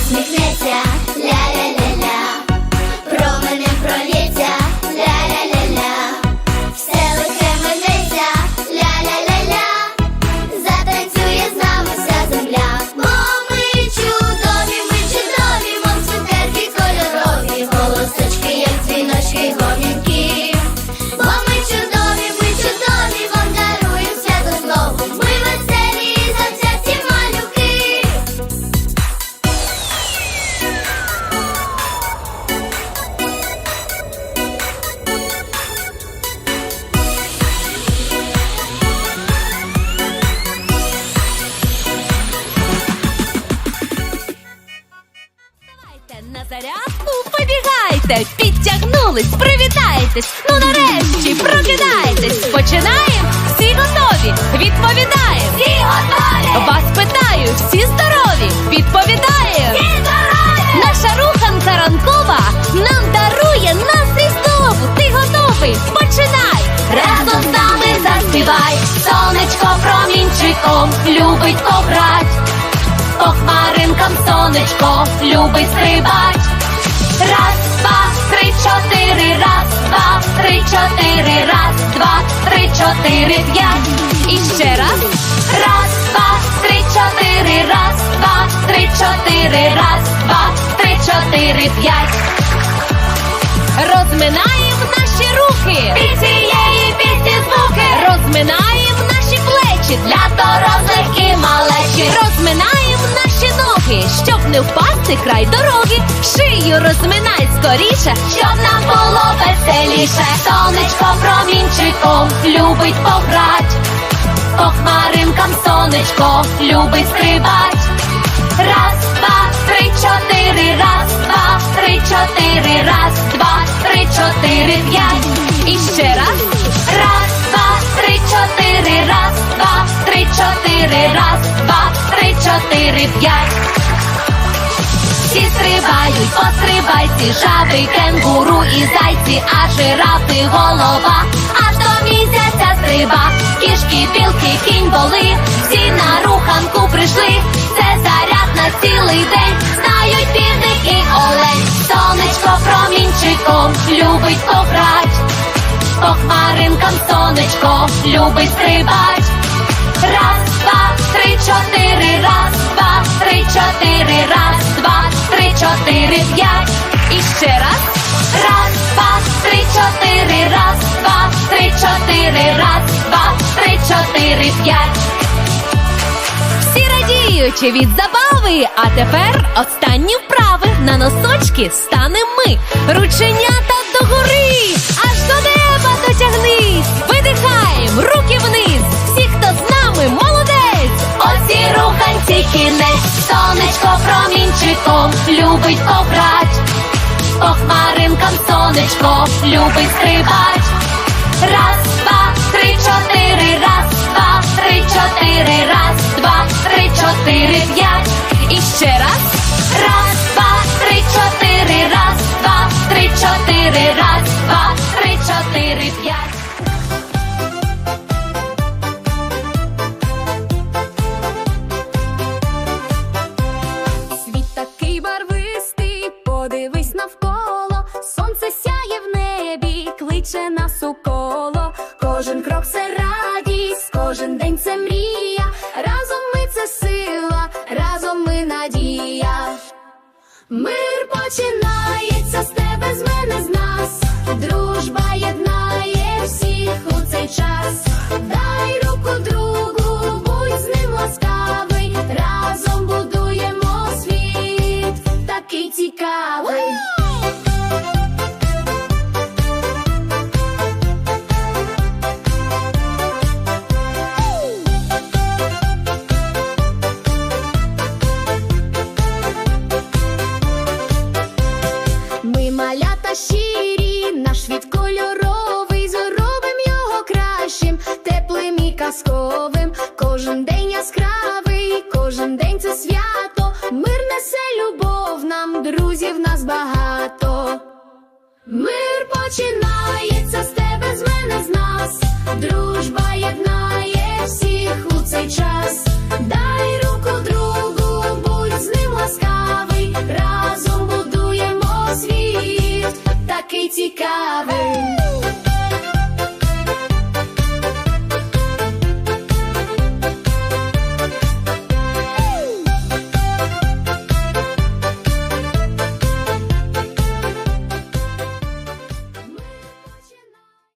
усміхнеться, ля-ля-ля-ля, побігайте, підтягнулись, привітайтесь. Ну нарешті прокидайтесь. Починаємо, всі готові. Відповідаємо. Всі готові. Вас питаю, всі здорові. Відповідаємо. Всі здорові! Наша руханка ранкова нам дарує настрій знову. Ти готовий? Починай! Разом з нами заспівай, сонечко промінчиком любить пограть. По хмаринкам сонечко любить стрибать. Раз, чотири, раз, два, три, чотири, раз, два, три, чотири, п'ять. І ще раз. Раз, два, три, чотири, раз, два, три, чотири, раз, два, три, чотири, п'ять. Розминаємо наші руки. Під цієї пісні звуки. Розминаємо не впасти край дороги. Шию розминай скоріше, щоб нам було веселіше. Сонечко промінчиком любить пограть. По хмаринкам сонечко любить стрибать. Раз, два, три, чотири, раз, два, три, чотири, раз, два, три, чотири, п'ять. І ще раз. Раз, два, три, чотири, раз, два, три, чотири, раз, два, три, чотири, п'ять. Всі стрибають, пострибайці, жаби, кенгуру і зайці, а жирафи голова, аж до місяця стриба, кішки, білки, кінь воли, всі на руханку прийшли, це заряд на цілий день, знають півник і олень, сонечко промінчиком любить пограть, по хмаринкам сонечко любить стрибать. П'ять. І ще раз. Раз, два, три, чотири, раз, два, три, чотири, раз, два, три, чотири, п'ять. Всі радіючи від забави, а тепер останні вправи на носочки станемо ми. Рученята догори, аж хмаринкам сонечко любить стрибать. Раз, два, три, чотири, раз, два, три, чотири, раз, два, три, чотири, п'ять. І ще раз. Раз, це мрія. Разом ми це сила, разом ми надія. Мир починається з тебе, з мене, з нас. Дружба єднає всіх у любов, нам друзів нас багато. Мир починається з тебе, з мене, з нас. Дружба єднає всіх у цей час.